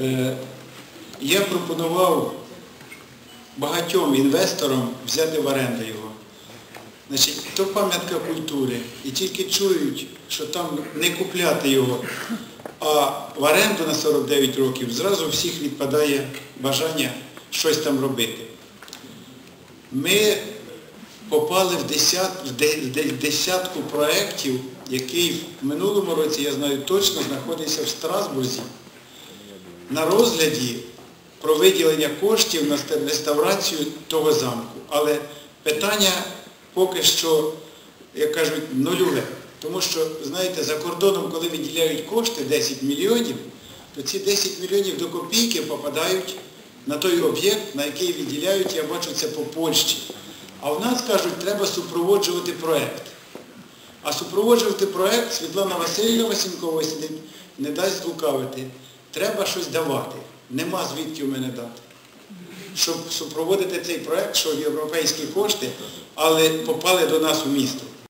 Е, Я пропонував багатьом інвесторам взяти в оренду його. Значить, то пам'ятка культури. І тільки чують, що там не купляти його, а в оренду на 49 років зразу всіх відпадає бажання щось там робити. Ми попали в, десят, в де- в де- десятку проєктів, який в минулому році, я знаю, точно знаходився в Страсбурзі на розгляді про виділення коштів на реставрацію того замку. Але питання поки що, як кажуть, нульове. Тому що, знаєте, за кордоном, коли виділяють кошти 10 мільйонів, то ці 10 мільйонів до копійки попадають на той об'єкт, на який виділяють, я бачу це по Польщі. А в нас кажуть, треба супроводжувати проєкт. А супроводжувати проєкт Світлана Васильівна Васенкова не дасть лукавити. Треба щось давати. Нема звідки в мене дати. Щоб супроводити цей проєкт, що європейські кошти, але попали до нас у місто.